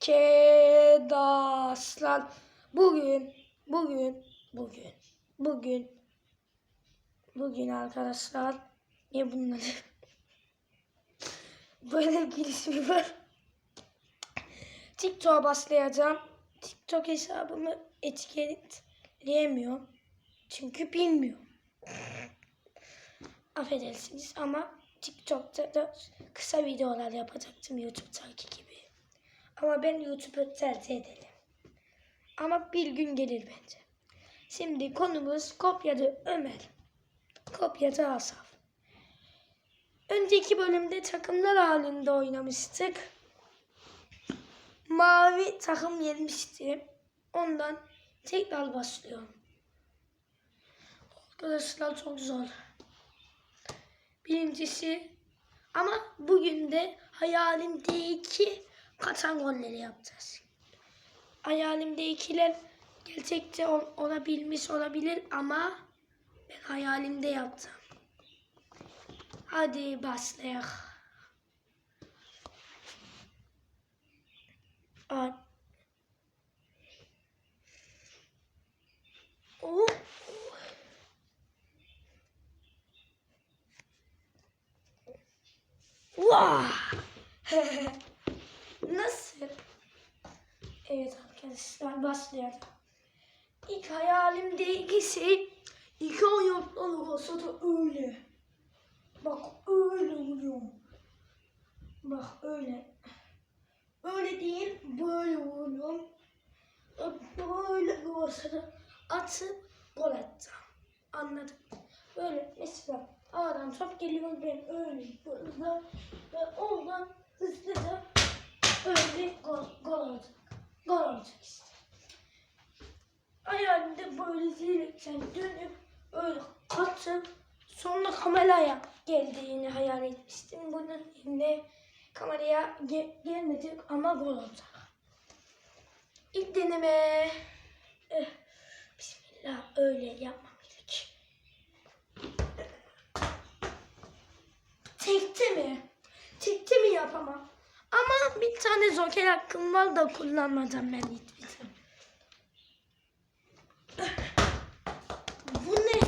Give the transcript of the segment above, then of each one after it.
Kedaslan. Bugün, bugün, bugün, bugün, bugün arkadaşlar. Niye bunları? Böyle bir ismi var. TikTok'a başlayacağım. TikTok hesabımı etiketleyemiyorum. Çünkü bilmiyorum. Affedersiniz ama TikTok'ta da kısa videolar yapacaktım YouTube'daki gibi. Ama ben YouTube'u tercih ederim. Ama bir gün gelir bence. Şimdi konumuz kopyacı Ömer. Kopyacı Asaf. Önceki bölümde takımlar halinde oynamıştık. Mavi takım yenmişti. Ondan tekrar başlıyorum. Arkadaşlar çok zor. Birincisi ama bugün de hayalimdeki kaçan golleri yapacağız. Hayalimdekiler gerçekte ol- olabilmiş olabilir ama ben hayalimde yaptım. Hadi başlayalım. Aa. Oo. Evet arkadaşlar başlayalım. İlk hayalimdeki şey iki ayaklar olsa da öyle. Bak öyle vuruyor. Bak öyle. Öyle değil böyle vuruyorum. Böyle olsa da atıp gol atacağım. Anladım. Böyle mesela aradan top geliyor ben öyle böyle ve oradan hızlıca öyle gol, gol olacak. Gol olacak işte. Hayalimde böyle direkten dönüp öyle atıp sonra kameraya geldiğini hayal etmiştim. Bunun yine kameraya ge- gelmedik ama gol olacak. İlk deneme. Eh, Bismillah öyle yapmam gerek. Tekte mi? Tekte mi yapamam? Ama bir tane joker hakkım var da kullanmadan ben zaman. Bu ne?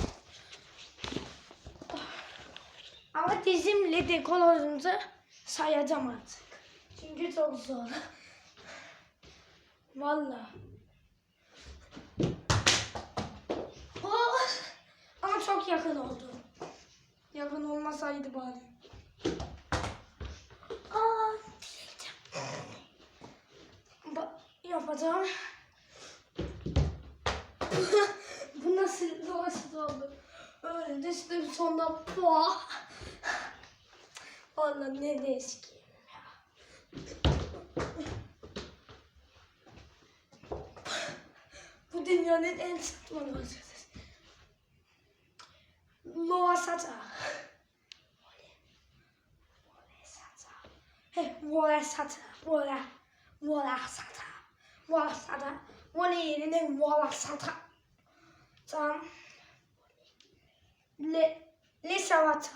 Ama dizimle dekol olunca sayacağım artık. Çünkü çok zor. Valla. Oh! Ama çok yakın oldu. Yakın olmasaydı bari. Aa, diyeceğim. Ba- yapacağım. Bu nasıl nasıl oldu? Öyle düştüm sonra puah. Vallahi ne değişikiyim ya. Bu dünyanın en saçma gözüdür. Loa Sata. Hey, Vola Sata. Vola. Vola Sata. Vola Sata. Vola yerine Vola Sata. Tamam. Le, Le Savata.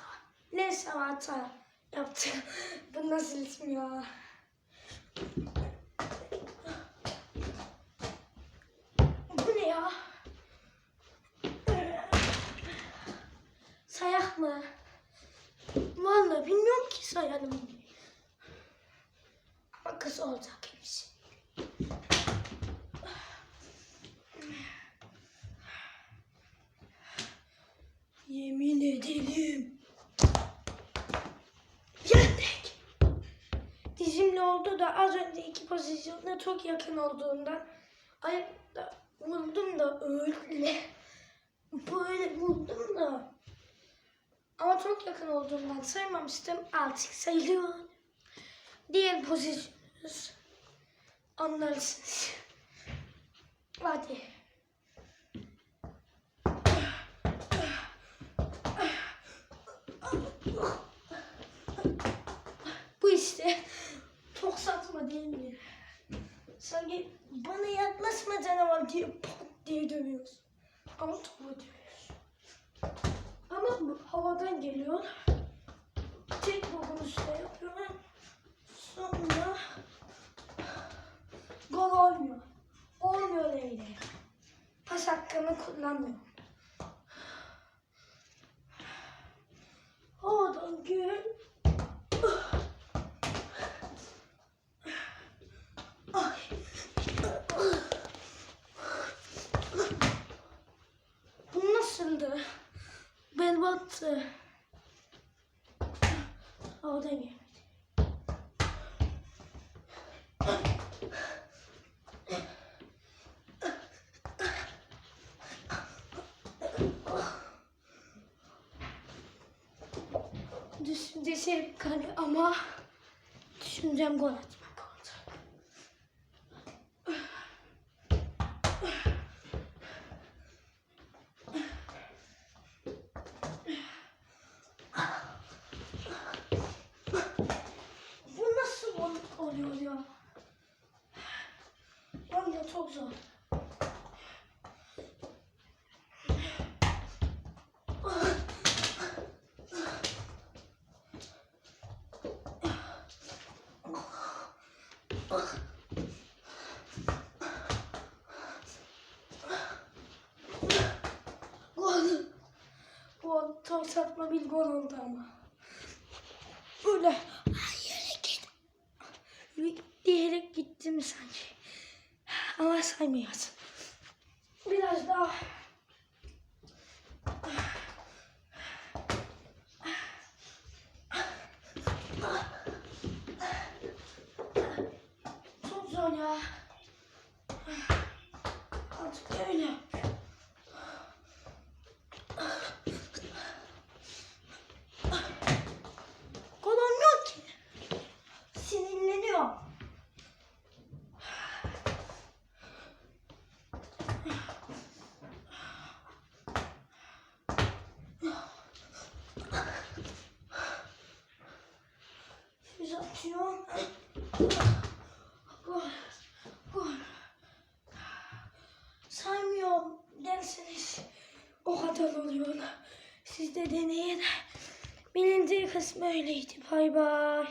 Le Savata yaptım. Bu nasıl isim ya? Bu ne ya? Sayak mı? Vallahi bilmiyorum ki sayalım. Ama kız olacak hepsi. Yemin ederim. Yendik. Dizimle oldu da az önce iki pozisyonda çok yakın olduğundan ayakta vurdum da öyle böyle vurdum da ama çok yakın olduğundan saymamıştım artık sayılıyor. Diğer pozisyonumuz anlarsınız. Hadi. Bu işte çok saçma değil mi? Sanki bana yaklaşma canavar diye pat diye dövüyoruz. Ama topu dövüyoruz. Ama havadan geliyor. Berbattı. Oradan gel. Düşüncesi kale ama düşüncem gol atmak oldu. Bu nasıl gol oluyor ya? Bence çok zor. Gol. Bir gol oldu ama. Böyle. Hayır git. Diyerek gittim sanki. Ama saymıyoruz. Biraz daha. Çok zor ya. Artık öyle. Gol. Gol. Saymıyorum derseniz o kadar oluyor. Siz de deneyin. Bilindiği kısmı öyleydi. Bay bay.